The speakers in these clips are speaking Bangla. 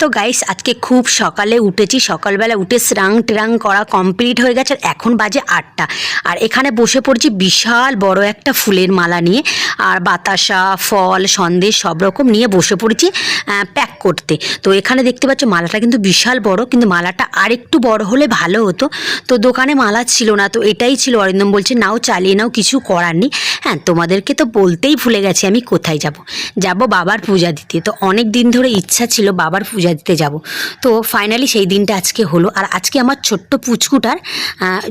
তো গাইস আজকে খুব সকালে উঠেছি। সকালবেলা উঠে স্রাং ট্রাং করা কমপ্লিট হয়ে গেছে, আর এখন বাজে আটটা। আর এখানে বসে পড়ছি বিশাল বড় একটা ফুলের মালা নিয়ে, আর বাতাসা, ফল, সন্দেশ সব রকম নিয়ে বসে পড়েছি প্যাক করতে। তো এখানে দেখতে পাচ্ছ মালাটা কিন্তু বিশাল বড়, কিন্তু মালাটা আর একটু বড় হলে ভালো হতো। তো দোকানে মালা ছিল না, তো এটাই ছিল। অরিন্দম বলছে, নাও, চালিয়ে নাও, কিছু করার নেই। হ্যাঁ তোমাদেরকে তো বলতেই ভুলে গেছি, আমি কোথায় যাব? যাব বাবার পূজা দিতে। তো অনেক দিন ধরে ইচ্ছা ছিল বাবার পূজা দিতে যাব। তো ফাইনালি সেই দিনটা আজকে হলো। আর আজকে আমার ছোট্ট পুচকুটার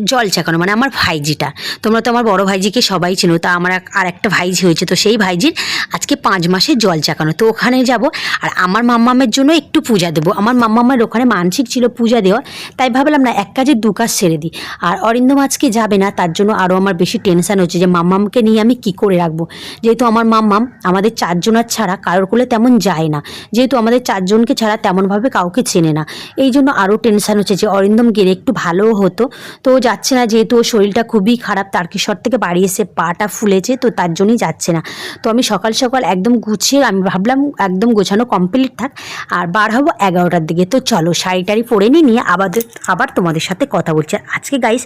জল চাকানো মানে আমার ভাইজিটা। তোমরা তো আমার বড় ভাইজিকে সবাই চেনো, তা আমার আর একটা ভাইজি হয়েছে। তো সেই ভাইজির আজকে পাঁচ মাসে জল চাকানো। তো ওখানে যাব, আর আমার মাম্মামের জন্য একটু পূজা দেবো। আমার মাম্মামের ওখানে মানসিক ছিল পূজা দেওয়া তাই ভাবলাম, না, এক কাজে দু কাজ ছেড়ে দিই। আর অরিন্দম আজকে যাবে না, তার জন্য আরও আমার বেশি টেনশন হচ্ছে যে, মাম্মামকে নিয়ে আমি কি করে রাখব? যেহেতু আমার মাম্মাম আমাদের চারজনার ছাড়া কারোর কোলে তেমন যায় না। যেহেতু আমাদের চারজনকে ছাড়া তেমনভাবে কাউকে চেনে না। এই জন্য আরও টেনশান হচ্ছে যে, অরিন্দম গেলে একটু ভালোও হতো। তো যাচ্ছে না যেহেতু ওর শরীরটা খুবই খারাপ, তারকেশ্বর থেকে বাড়ি এসে পাটা ফুলেছে, তো তার জন্যই যাচ্ছে না। তো আমি সকাল সকাল একদম গুছিয়ে, আমি ভাবলাম একদম গোছানো কমপ্লিট থাক, আর বার হব এগারোটার দিকে। তো চলো শাড়ি টাড়ি পরে নিই নিয়ে আবার আবার তোমাদের সাথে কথা বলছি। আজকে গাইস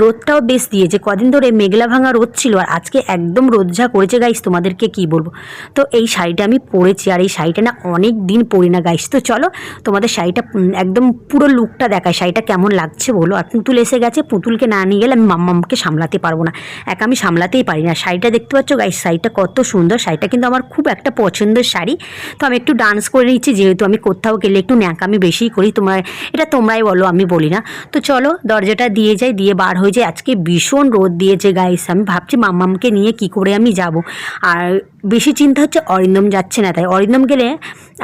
রোদটাও বেশ দিয়েছে। কদিন ধরে মেঘলা ভাঙা রোদ ছিল, আর আজকে একদম রোদ যা করেছে গাইস তোমাদেরকে কি বলব? তো এই শাড়িটা আমি পরেছি, আর এই শাড়িটা না অনেক দিন পরি না গাইস তো চলো তোমাদের শাড়িটা একদম পুরো লুকটা দেখায়। শাড়িটা কেমন লাগছে বলো? আর পুতুল এসে গেছে, পুতুলকে না নিয়ে গেলে আমি মাম্মামকে সামলাতে পারব না। একা আমি সামলাতেই পারি না। শাড়িটা দেখতে পাচ্ছ গাই শাড়িটা কত সুন্দর। শাড়িটা কিন্তু আমার খুব একটা পছন্দের শাড়ি। তো আমি একটু ডান্স করে নিচ্ছি, যেহেতু আমি কোথাও গেলে একটু ন্যাকামি বেশিই করি। তোমার, এটা তোমরাই বলো, আমি বলি না। তো চলো, দরজাটা দিয়ে যাই, দিয়ে বার হয়ে যায় আজকে ভীষণ রোদ দিয়েছে গাইস আমি ভাবছি মাম্মামকে নিয়ে কি করে আমি যাব। আর বেশি চিন্তা হচ্ছে অরিন্দম যাচ্ছে না। তাই অরিন্দম গেলে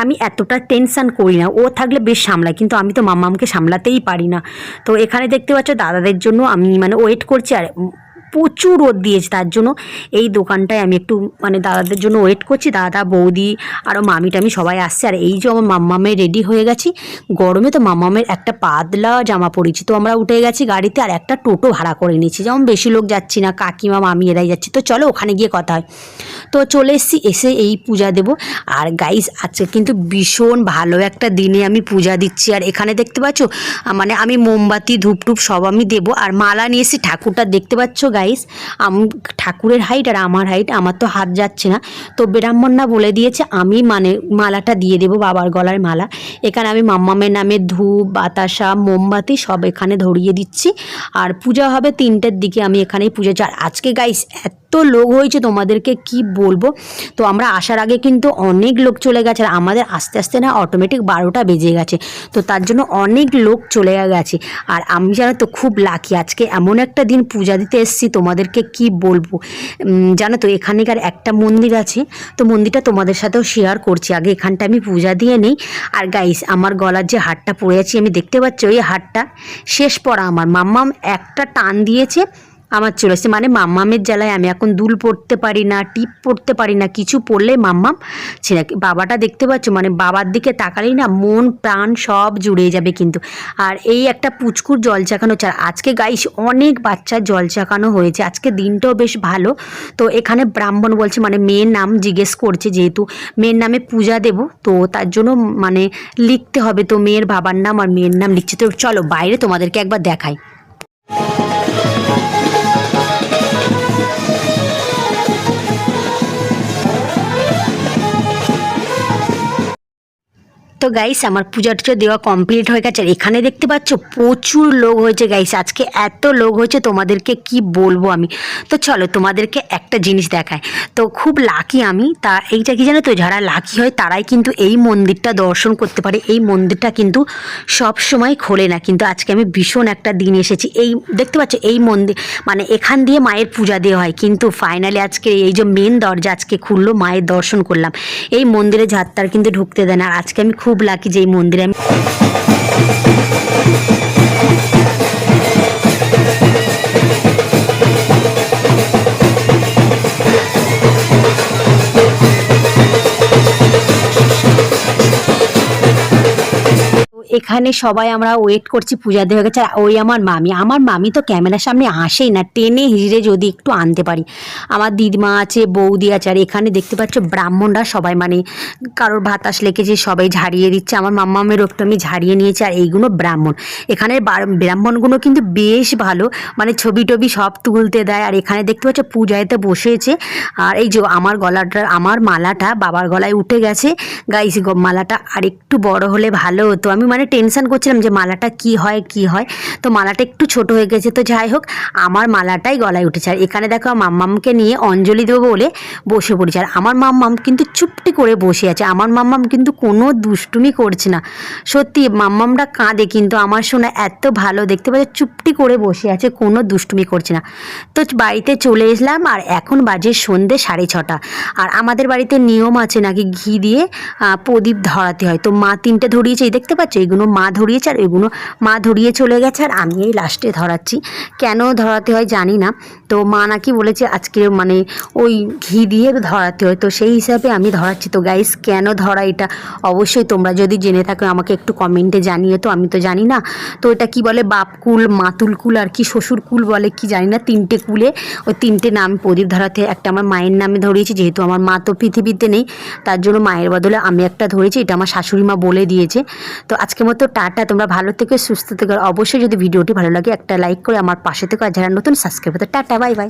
আমি এতটা টেনশন করি না। ও থাকলে বেশ সামলায়, কিন্তু আমি তো মাম্মামকে সামলাতেই পারি না। তো এখানে দেখতে পাচ্ছ দাদাদের জন্য আমি মানে ওয়েট করছি আর প্রচুর রোদ দিয়েছে, তার জন্য এই দোকানটায় আমি একটু মানে দাদাদের জন্য ওয়েট করছি। দাদা, বৌদি আরও মামি টামি সবাই আসছে। আর এই যে আমার মাম্মামে রেডি হয়ে গেছি। গরমে তো মাম্মামের একটা পাতলা জামা পরেছি তো আমরা উঠে গেছি গাড়িতে আর একটা টোটো ভাড়া করে নিয়েছি। যেমন বেশি লোক যাচ্ছি না, কাকিমা, মামি এরাই যাচ্ছি। তো চলো ওখানে গিয়ে কথা হয়। তো চলে এসেছি, এসে এই পূজা দেব। আর গাইস আজকে কিন্তু ভীষণ ভালো একটা দিনে আমি পূজা দিচ্ছি। আর এখানে দেখতে পাচ্ছ মানে আমি মোমবাতি ধূপ টুপ সব আমি দেবো। আর মালা নিয়ে এসেছি, ঠাকুরটা দেখতে পাচ্ছ গাইস আম, ঠাকুরের হাইট আর আমার হাইট আমার তো হাত যাচ্ছে না। তো ব্রাহ্মণরা বলে দিয়েছে, আমি মানে মালাটা দিয়ে দেবো বাবার গলার মালা। এখানে আমি মাম্মামের নামে ধূপ, বাতাসা, মোমবাতি সব এখানে ধরিয়ে দিচ্ছি। আর পূজা হবে তিনটের দিকে, আমি এখানেই পুজো আর আজকে গাইস এত লোক হয়েছে, তোমাদেরকে কি বলব? তো আমরা আসার আগে কিন্তু অনেক লোক চলে গেছে, আর আমাদের আস্তে আস্তে না অটোমেটিক বারোটা বেজে গেছে। তো তার জন্য অনেক লোক চলে গেছে। আর আমি জানো তো খুব লাকি আজকে এমন একটা দিন পূজা দিতে এসেছি তোমাদেরকে কি বলব। জানো তো, এখানেকার একটা মন্দির আছে, তো মন্দিরটা তোমাদের সাথেও শেয়ার করছি। আগে এখানটা আমি পূজা দিয়ে নেই। আর গাইস আমার গলার যে হাটটা পড়ে আছি, আমি দেখতে পাচ্ছি ওই হাটটা শেষ পড়া আমার। মাম্মাম একটা টান দিয়েছে আমার চলে এসেছে মানে মাম্মামের জ্বালায় আমি এখন দুল পড়তে পারি না, টিপ পড়তে পারি না, কিছু পড়লে মাম্মাম ছেড়ে বাবাটা দেখতে পাচ্ছ? মানে বাবার দিকে তাকালেই না মন, প্রাণ সব জুড়ে যাবে কিন্তু। আর এই একটা পুচকুর জল চাকানো চার আজকে গাইস অনেক বাচ্চা জল চাকানো হয়েছে, আজকে দিনটাও বেশ ভালো। তো এখানে ব্রাহ্মণ বলছে মানে মেয়ের নাম জিজ্ঞেস করছে যেহেতু, মেয়ের নামে পূজা দেব, তো তার জন্য মানে লিখতে হবে, তো মেয়ের বাবার নাম আর মেয়ের নাম লিখছে। তো চলো বাইরে তোমাদেরকে একবার দেখাই। তো গাইস আমার পূজা টুজা দেওয়া কমপ্লিট হয়ে গেছে। আর এখানে দেখতে পাচ্ছ, প্রচুর লোক হয়েছে গাইস আজকে এত লোক হয়েছে, তোমাদেরকে কি বলব আমি? তো চলো, তোমাদেরকে একটা জিনিস দেখায় তো খুব লাকি আমি। তা এইটা কি জানো তো, যারা লাকি হয়, তারাই কিন্তু এই মন্দিরটা দর্শন করতে পারে। এই মন্দিরটা কিন্তু সব সময় খোলে না। কিন্তু আজকে আমি ভীষণ একটা দিন এসেছি। এই, দেখতে পাচ্ছ, এই মন্দির মানে এখান দিয়ে মায়ের পূজা দেওয়া হয়। কিন্তু ফাইনালি আজকে এই যে মেন দরজা আজকে খুললো, মায়ের দর্শন করলাম। এই মন্দিরে যাত্রার কিন্তু ঢুকতে দেয় না। আর আজকে আমি খুব লাকি যে এই মন্দিরে আমি এখানে সবাই আমরা ওয়েট করছি, পূজা দেওয়া গেছে। আর ওই আমার মামি আমার মামি তো ক্যামেরার সামনে আসেই না, টেনে হিজড়ে যদি একটু আনতে পারি। আমার দিদিমা আছে, বৌদি আছে, আর এখানে দেখতে পাচ্ছ ব্রাহ্মণরা সবাই মানে কারোর ভাতাস লেগেছে, সবাই ঝাড়িয়ে দিচ্ছে। আমার মাম্মামের একটু আমি ঝাড়িয়ে নিয়েছি, আর এইগুলো ব্রাহ্মণ। এখানে ব্রাহ্মণগুলো কিন্তু বেশ ভালো মানে ছবি টবি সব তুলতে দেয়। আর এখানে দেখতে পাচ্ছ পূজাতে বসেছে। আর এই যে আমার গলাটা, আমার মালাটা বাবার গলায় উঠে গেছে। গাইস মালাটা আর একটু বড় হলে ভালো হতো। আমি মানে টেনশন করছিলাম যে মালাটা কি হয় কি হয়। তো মালাটা একটু ছোট হয়ে গেছে, তো যাই হোক, আমার মালাটাই গলায় উঠেছে। আর এখানে দেখো মাম্মামকে নিয়ে অঞ্জলি দেবো বলে বসে পড়েছে। আর আমার মাম্মাম কিন্তু চুপটি করে বসে আছে। আমার মাম্মাম কিন্তু কোনো দুষ্টুমি করছে না। সত্যি, মাম্মামটা কাঁদে কিন্তু। আমার শোনা এত ভালো, দেখতে পাচ্ছে, চুপটি করে বসে আছে, কোনো দুষ্টুমি করছে না। তো বাড়িতে চলে এসলাম, আর এখন বাজে সন্ধে সাড়ে ছটা। আর আমাদের বাড়িতে নিয়ম আছে নাকি ঘি দিয়ে প্রদীপ ধরাতে হয়। তো মা তিনটে ধরিয়েছে দেখতে পাচ্ছ? এইগুলো মা ধরিয়েছে আর এগুলো মা ধরিয়ে চলে গেছে আর আমি এই লাস্টে ধরাচ্ছি। কেন ধরাতে হয় জানি না। তো মা নাকি বলেছে আজকে মানে ওই ঘি দিয়ে ধরাতে হয়। তো সেই হিসাবে আমি ধরাচ্ছি। তো গাইস কেন ধরা এটা? অবশ্যই তোমরা যদি জেনে থাকো, আমাকে একটু কমেন্টে জানিয়ে তো, আমি তো জানি না। তো এটা কি বলে বাপ কুল মাতুল কুল আর কি শ্বশুর কুল বলে কি জানি না, তিনটে কুলে। ওই তিনটে নাম প্রদীপ ধরাতে। একটা আমার মায়ের নামে ধরিয়েছি, যেহেতু আমার মা তো পৃথিবীতে নেই। তার জন্য মায়ের বদলে আমি একটা ধরেছি। এটা আমার শাশুড়ি মা বলে দিয়েছে। তো আজকের মতো, টাটা। তোমরা ভালো থেকে, সুস্থ থেকে। অবশ্যই যদি ভিডিওটি ভালো লাগে, একটা লাইক করে আমার পাশে থেকে। আর যারা নতুন সাবস্ক্রাইব করতে টাটা, বাই বাই।